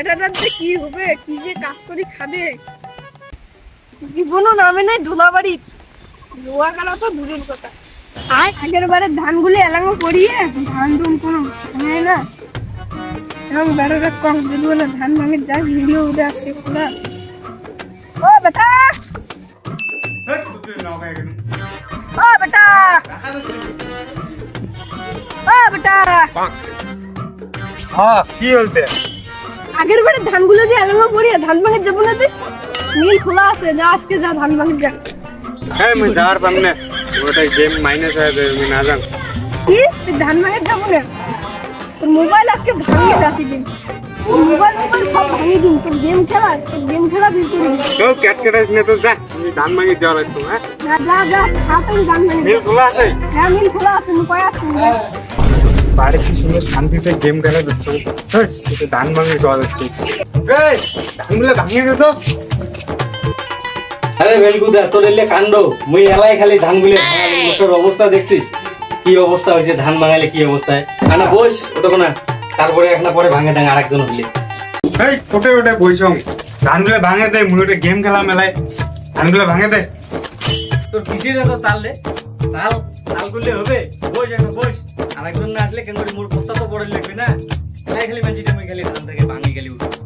বেটাটার যে কি হবে? কি যে কাজ করি খাবে? জীবনও নামে নাই ধুলাবাড়ি। রোয়া গেলা তো দূরের কথা। আগের বারে ধানগুলি এলাঙ্গো করিয়ে ধান দুম কোনো না। এবং বেটাটা কম দিল না ধান ভাঙে যা ভিডিও উঠে আজকে খোলা ও বেটা! ও বেটা! ও বেটা! হ্যাঁ কি বলতে? আগের বারে ধানগুলো যে এলাঙ্গো করিয়ে ধান ভাঙে যাব না মিল খোলা আছে যা আজকে যা ধান ভাঙে যা হ্যাঁ মুই যাওয়ার পাম না। ওটা গেম মাইনাস হয়ে যাবে আমি না জান কি? তুই ধান ভাঙে যাব না? তোর মোবাইল আজকে ভাঙিয়ে রাখি দিন মোবাইল মোবাইল সব ভাঙিয়ে দিন তোর গেম খেলা তোর গেম খেলা বিলকুল না। তো ক্যাট ক্যাটাস নে তো যা আমি ধান মাগি যাওয়া লাগতো হ্যাঁ? যা যা যা ধান মিল খোলা আছে? হ্যাঁ মিল খোলা আছে বাড়ি কি সুন্দর শান্তিতে গেম খেলা ধান যাওয়া যাচ্ছে ধানগুলো ভাঙিয়ে দে তো। আরে বেলগুদা তোর এলে কাণ্ড। মুই এলাই খালি ধান গুলে লোকের অবস্থা দেখছিস? কি অবস্থা হয়েছে? ধান ভাঙালে কি অবস্থায়? আনা বস ওটা না। তারপরে এক না পরে ভাঙে ডাঙে আরেকজন হইলে। এই কোটে ওটে বইছং। ধানগুলো ভাঙে দে মুই ওটা গেম খেলা মেলায়। ধানগুলো ভাঙে দে। তোর কিসির এত তাললে তাল তাল করলে হবে। বস একটা বস। আরেকজন না আসলে কেন মোর পোস্তা তো বড় লাগবে না এলাই খালি ম্যাচিটা মুই খালি এখান থেকে ভাঙি গেলি উঠে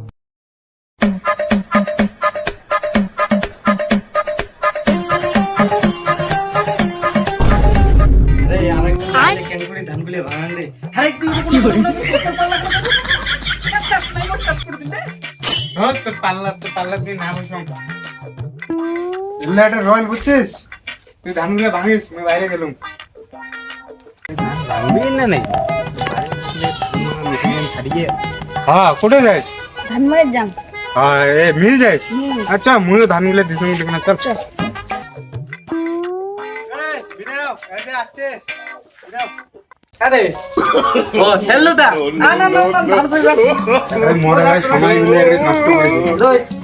রয়েল বুঝছিস তুই ধানগুলো ভাঙিস আমি বাইরে গেলুম ભાંગવી ને નહીં હા કોઠે જાય ધનમાં જ જામ હા એ મિલ જાય અચ્છા હું ધાન ગલે દિસું લગના ચલ ચલ আরে ও সেল্লুদা না না না ধান কইবা মোরা সময়গুলো নষ্ট করে দিল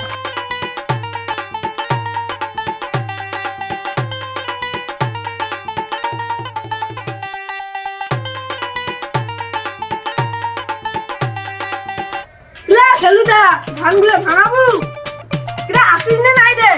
ধানগুলো ভাঙাবো? কিরা আসিস না নাই দে।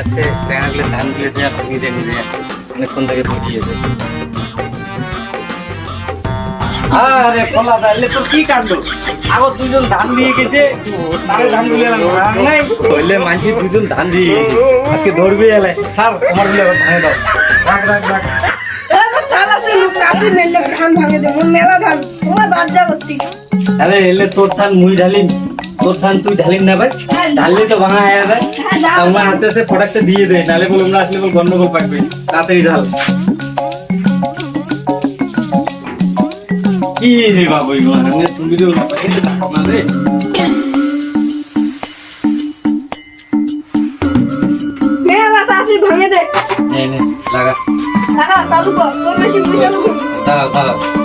আছে ধানগুলো ধানগুলো অনেকক্ষণ থেকে ফুটিয়েছে আরে ফলা তাহলে তোর কি কাণ্ড? আগত দুজন ধান দিয়ে গেছে তারে ধানগুলো ভাঙ নাই। হইলে মানছি দুজন ধান দিয়ে গেছে। আজকে ধরবি এলে। স্যার আমারগুলো এবার ভাঙে দাও। রাখ রাখ রাখ। ধান ধান। তোমার এলে তোর ধান মুই ঢালিম। তোর ধান তুই ঢালিম না ভাই। ঢাললে তো ভাঙা হয়ে যায় আমরা আস্তে আস্তে প্রোডাক্টে দিয়ে দেয় নালে বলুন না আসলে বল গন্ডগোল পাকবে। তাড়াতাড়ি ঢাল। কি রে বাবু এগুলো? তুমি তো না রে ভাঙে দে। লাগা। টাকা চালু কর তোর নেই। দাঁড়াও দাঁড়াও।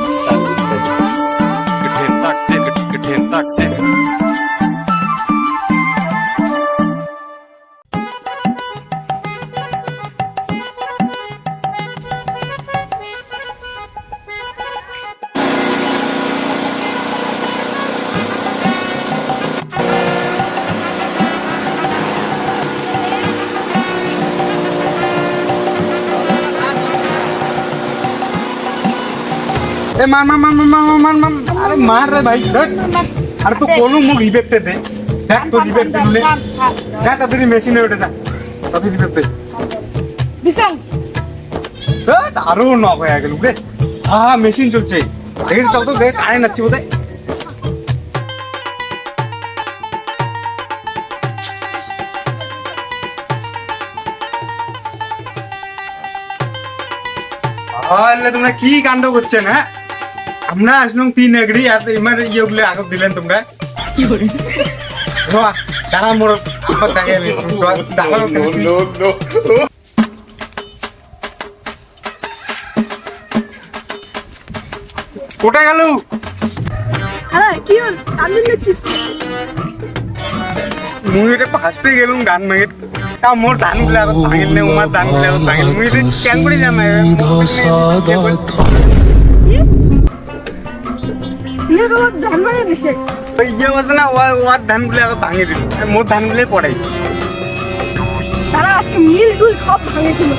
এ মার মার মার মার মার মার মার আরে মার রে ভাই ধর। আরে তো কোলো মুখ রিবেপটে দে। দেখ তো রিবেপটে দিলে যা তাড়াতাড়ি মেশিনে ওঠে যা। তাড়াতাড়ি রিবেপটে দিছাম আরও নক হয়ে গেল রে আ মেশিন চলছে। আগে চল তো বেশ আরে নাচ্ছি বোধ তোমরা কি কাণ্ড করছেন হ্যাঁ? আমরা আসলাম তিন এগড়ি আর ইমার ইয়েগুলো আগত দিলেন তোমরা বাহ, দাঁড়া মোর আমার টাকা কোথায় গেল আরে কি হল কান্দুন দেখছিস মুই এটা ফার্স্টে গেলুম ধান মাগিত তা মোর ধানগুলো আগত ভাঙিল নে উমার ধানগুলো আগত ভাঙিল মুই এটা কেন করে জানা তোমার ধান ভাঙে দিছে ইয়ে বলছে না ও ওর ধানগুলো আগত ভাঙি দিল মোর ধানগুলো পড়াই তারা আজকে মিল টুল সব ভাঙে ছিল